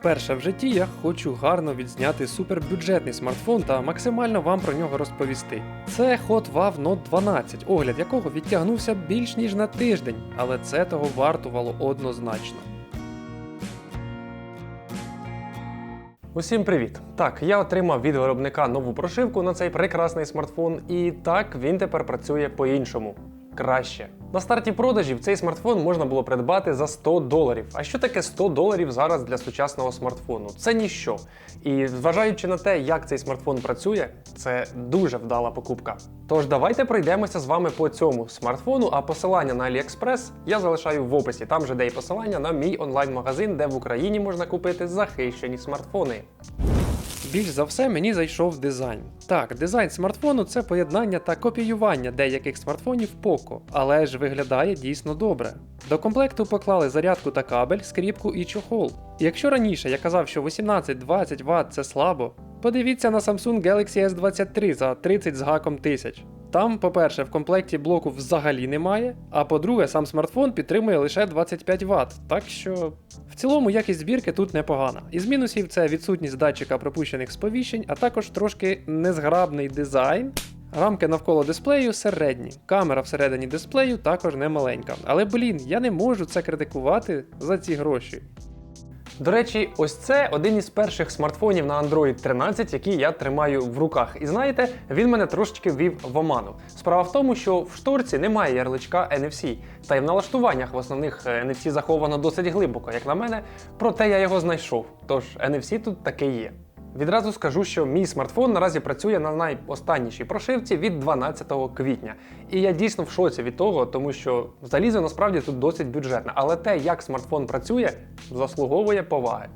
Вперше в житті я хочу гарно відзняти супербюджетний смартфон та максимально вам про нього розповісти. Це Hot Wav Note 12, огляд якого відтягнувся більш ніж на тиждень, але це того вартувало однозначно. Усім привіт! Так, я отримав від виробника нову прошивку на цей прекрасний смартфон, і так він тепер працює по-іншому. Краще. На старті продажів цей смартфон можна було придбати за 100 доларів. А що таке 100 доларів зараз для сучасного смартфону? Це ніщо. І зважаючи на те, як цей смартфон працює, це дуже вдала покупка. Тож давайте пройдемося з вами по цьому смартфону, а посилання на AliExpress я залишаю в описі. Там же де і посилання на мій онлайн-магазин, де в Україні можна купити захищені смартфони. Більш за все мені зайшов дизайн. Так, дизайн смартфону це поєднання та копіювання деяких смартфонів Poco, але ж виглядає дійсно добре. До комплекту поклали зарядку та кабель, скріпку і чохол. Якщо раніше я казав, що 18-20 Вт це слабо, подивіться на Samsung Galaxy S23 за 30 з гаком тисяч. Там, по-перше, в комплекті блоку взагалі немає, а по-друге, сам смартфон підтримує лише 25 Вт, так що в цілому якість збірки тут непогана. Із мінусів це відсутність датчика пропущених сповіщень, а також трошки незграбний дизайн. Рамки навколо дисплею середні, камера всередині дисплею також не маленька. Але блін, я не можу це критикувати за ці гроші. До речі, ось це один із перших смартфонів на Android 13, який я тримаю в руках. І знаєте, він мене трошечки ввів в оману. Справа в тому, що в шторці немає ярличка NFC, та й в налаштуваннях в основних е, NFC заховано досить глибоко, як на мене, проте я його знайшов. Тож NFC тут таки є. Відразу скажу, що мій смартфон наразі працює на найостаннішій прошивці від 12 квітня. І я дійсно в шоці від того, тому що залізо насправді тут досить бюджетне, але те, як смартфон працює, заслуговує поваги.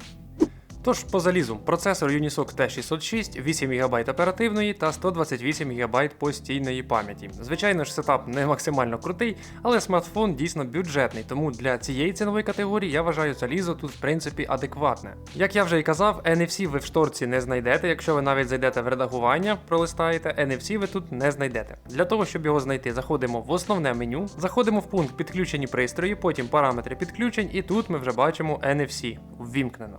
Тож по залізу процесор Unisoc T606, 8 ГБ оперативної та 128 ГБ постійної пам'яті. Звичайно ж, сетап не максимально крутий, але смартфон дійсно бюджетний, тому для цієї цінової категорії я вважаю залізо тут в принципі адекватне. Як я вже і казав, NFC ви в шторці не знайдете, якщо ви навіть зайдете в редагування, пролистаєте, NFC ви тут не знайдете. Для того, щоб його знайти, заходимо в основне меню, заходимо в пункт підключені пристрої, потім параметри підключень, і тут ми вже бачимо NFC ввімкнено.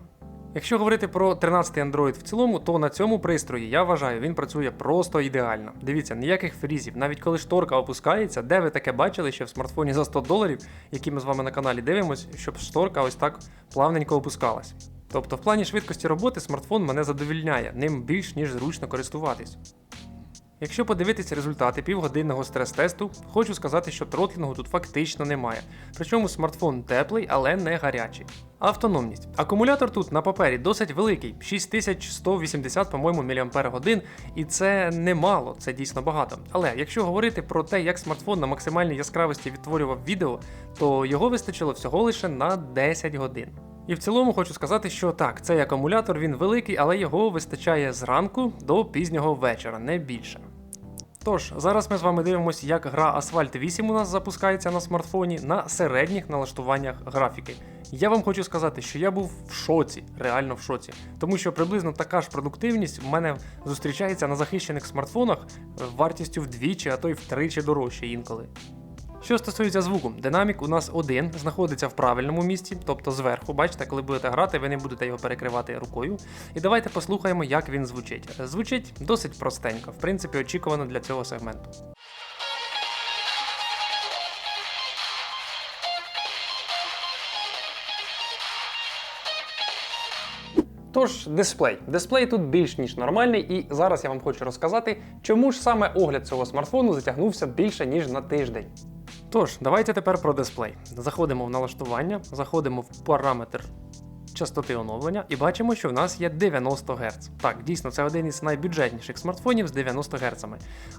Якщо говорити про 13 Android в цілому, то на цьому пристрої я вважаю, він працює просто ідеально. Дивіться, ніяких фрізів, навіть коли шторка опускається, де ви таке бачили, що в смартфоні за 100 доларів, які ми з вами на каналі дивимося, щоб шторка ось так плавненько опускалась. Тобто, в плані швидкості роботи смартфон мене задовільняє, ним більш ніж зручно користуватись. Якщо подивитися результати півгодинного стрес-тесту, хочу сказати, що тротлінгу тут фактично немає. Причому смартфон теплий, але не гарячий. Автономність. Акумулятор тут на папері досить великий 6180, по-моєму, мАч, і це немало, це дійсно багато. Але якщо говорити про те, як смартфон на максимальній яскравості відтворював відео, то його вистачило всього лише на 10 годин. І в цілому хочу сказати, що так, цей акумулятор він великий, але його вистачає зранку до пізнього вечора, не більше. Тож, зараз ми з вами дивимося, як гра Asphalt 8 у нас запускається на смартфоні на середніх налаштуваннях графіки. Я вам хочу сказати, що я був в шоці, реально в шоці, тому що приблизно така ж продуктивність в мене зустрічається на захищених смартфонах е, вартістю вдвічі, а то й втричі дорожче інколи. Що стосується звуку, динамік у нас один знаходиться в правильному місці, тобто зверху. Бачите, коли будете грати, ви не будете його перекривати рукою. І давайте послухаємо, як він звучить. Звучить досить простенько, в принципі, очікувано для цього сегменту. Тож, дисплей. Дисплей тут більш ніж нормальний, і зараз я вам хочу розказати, чому ж саме огляд цього смартфону затягнувся більше ніж на тиждень. Тож, давайте тепер про дисплей. Заходимо в налаштування, заходимо в параметр частоти оновлення і бачимо, що в нас є 90 Гц. Так, дійсно, це один із найбюджетніших смартфонів з 90 Гц.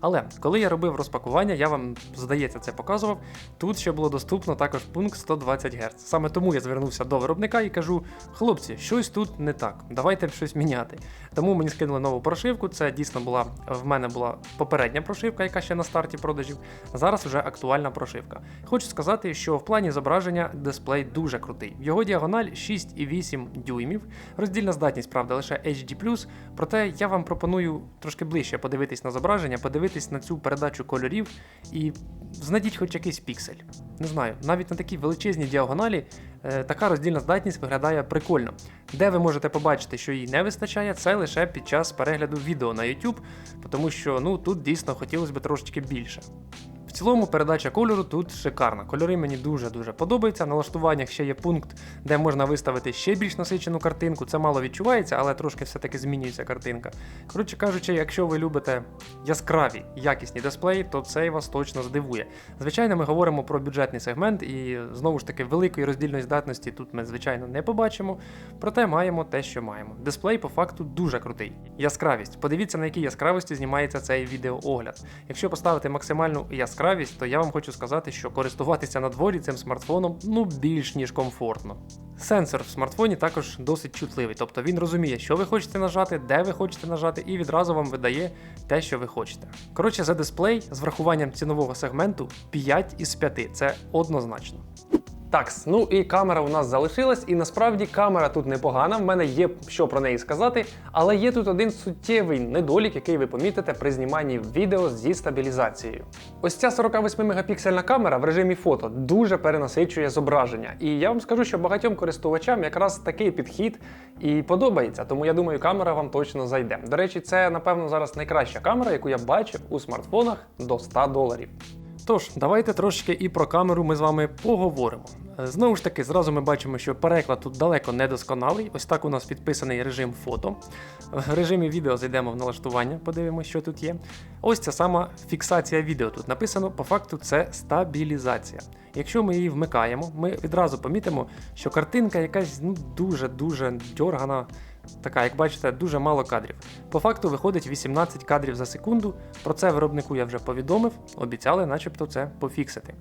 Але коли я робив розпакування, я вам, здається, це показував. Тут ще було доступно також пункт 120 Гц. Саме тому я звернувся до виробника і кажу: хлопці, щось тут не так, давайте щось міняти. Тому мені скинули нову прошивку. Це дійсно була в мене була попередня прошивка, яка ще на старті продажів. Зараз вже актуальна прошивка. Хочу сказати, що в плані зображення дисплей дуже крутий. Його діагональ 6,8 6,8 дюймів. Роздільна здатність, правда, лише HD+, проте я вам пропоную трошки ближче подивитись на зображення, подивитись на цю передачу кольорів і знайдіть хоч якийсь піксель. Не знаю, навіть на такій величезній діагоналі е, така роздільна здатність виглядає прикольно. Де ви можете побачити, що їй не вистачає, це лише під час перегляду відео на YouTube, тому що ну тут дійсно хотілося б трошечки більше. Цілому передача кольору тут шикарна. Кольори мені дуже-дуже подобаються. В налаштуваннях ще є пункт, де можна виставити ще більш насичену картинку. Це мало відчувається, але трошки все-таки змінюється картинка. Коротше кажучи, якщо ви любите яскраві, якісні дисплеї, то цей вас точно здивує. Звичайно, ми говоримо про бюджетний сегмент, і знову ж таки великої роздільної здатності тут ми, звичайно, не побачимо. Проте маємо те, що маємо. Дисплей по факту дуже крутий. Яскравість. Подивіться, на якій яскравості знімається цей відеоогляд. Якщо поставити максимальну яскравість, то я вам хочу сказати, що користуватися на дворі цим смартфоном ну більш ніж комфортно. Сенсор в смартфоні також досить чутливий, тобто він розуміє, що ви хочете нажати, де ви хочете нажати, і відразу вам видає те, що ви хочете. Коротше, за дисплей з врахуванням цінового сегменту 5 із 5. Це однозначно. Такс, ну і камера у нас залишилась, і насправді камера тут непогана. В мене є що про неї сказати, але є тут один суттєвий недолік, який ви помітите при зніманні відео зі стабілізацією. Ось ця 48 мегапіксельна камера в режимі фото дуже перенасичує зображення. І я вам скажу, що багатьом користувачам якраз такий підхід і подобається, тому я думаю, камера вам точно зайде. До речі, це напевно зараз найкраща камера, яку я бачив у смартфонах до 100 доларів. Тож, давайте трошки і про камеру ми з вами поговоримо. Знову ж таки, зразу ми бачимо, що переклад тут далеко не досконалий. Ось так у нас підписаний режим фото. В режимі відео зайдемо в налаштування, подивимося, що тут є. Ось ця сама фіксація відео тут написано. По факту це стабілізація. Якщо ми її вмикаємо, ми відразу помітимо, що картинка якась ну дуже-дуже дьоргана. Така, як бачите, дуже мало кадрів. По факту виходить 18 кадрів за секунду. Про це виробнику я вже повідомив, обіцяли, начебто, це пофіксити.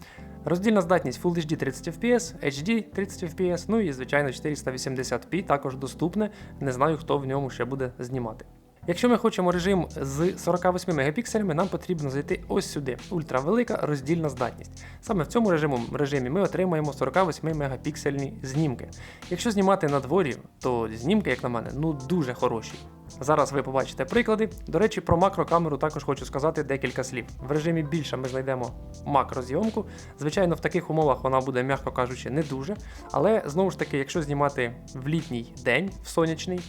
Роздільна здатність Full HD 30 FPS, HD 30 FPS, ну і звичайно 480p також доступне. Не знаю, хто в ньому ще буде знімати. Якщо ми хочемо режим з 48 мегапікселями, нам потрібно зайти ось сюди. Ультравелика роздільна здатність. Саме в цьому режиму, режимі ми отримаємо 48 мегапіксельні знімки. Якщо знімати на дворі, то знімки, як на мене, ну дуже хороші. Зараз ви побачите приклади. До речі, про макрокамеру також хочу сказати декілька слів. В режимі більше ми знайдемо макрозйомку. Звичайно, в таких умовах вона буде, м'яко кажучи, не дуже. Але знову ж таки, якщо знімати в літній день, в сонячний,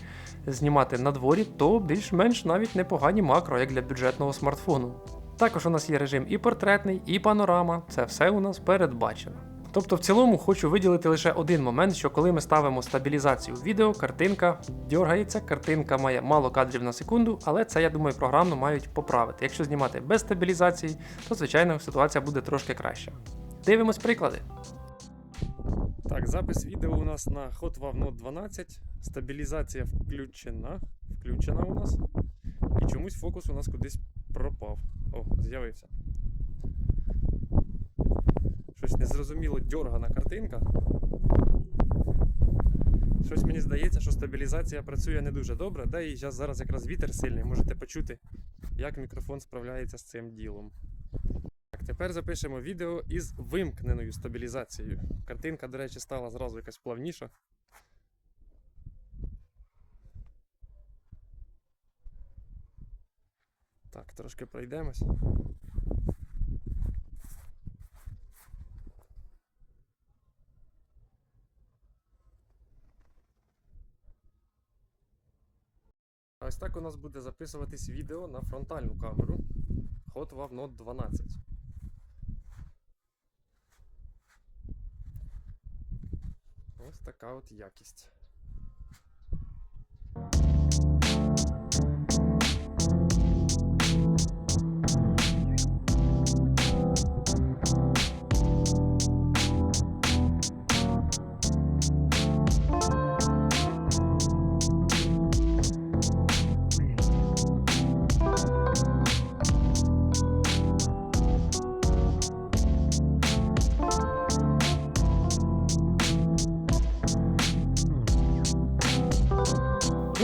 знімати на дворі, то більш-менш навіть непогані макро, як для бюджетного смартфону. Також у нас є режим і портретний, і панорама. Це все у нас передбачено. Тобто, в цілому хочу виділити лише один момент, що коли ми ставимо стабілізацію відео, картинка дергається, картинка має мало кадрів на секунду, але це, я думаю, програмно мають поправити. Якщо знімати без стабілізації, то звичайно ситуація буде трошки краща. Дивимось приклади. Так, запис відео у нас на Hot Note 12. Стабілізація включена. Включена у нас. І чомусь фокус у нас кудись пропав. О, з'явився. Щось незрозуміло дьоргана картинка. Щось мені здається, що стабілізація працює не дуже добре, да і зараз, якраз вітер сильний, можете почути, як мікрофон справляється з цим ділом. Так, тепер запишемо відео із вимкненою стабілізацією. Картинка, до речі, стала зразу якась плавніша. Так, трошки пройдемось. Ось так у нас буде записуватись відео на фронтальну камеру Hot Wav Note 12. Ось така от якість.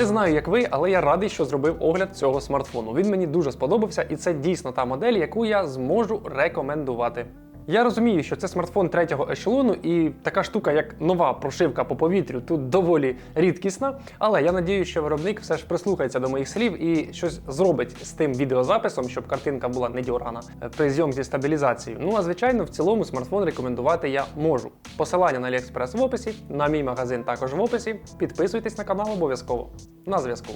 Не знаю, як ви, але я радий, що зробив огляд цього смартфону. Він мені дуже сподобався, і це дійсно та модель, яку я зможу рекомендувати. Я розумію, що це смартфон третього ешелону, і така штука, як нова прошивка по повітрю, тут доволі рідкісна. Але я надію, що виробник все ж прислухається до моїх слів і щось зробить з тим відеозаписом, щоб картинка була не дьоргана е, при зйомці стабілізації. Ну а звичайно, в цілому смартфон рекомендувати я можу. Посилання на AliExpress в описі, на мій магазин також в описі. Підписуйтесь на канал обов'язково. На зв'язку.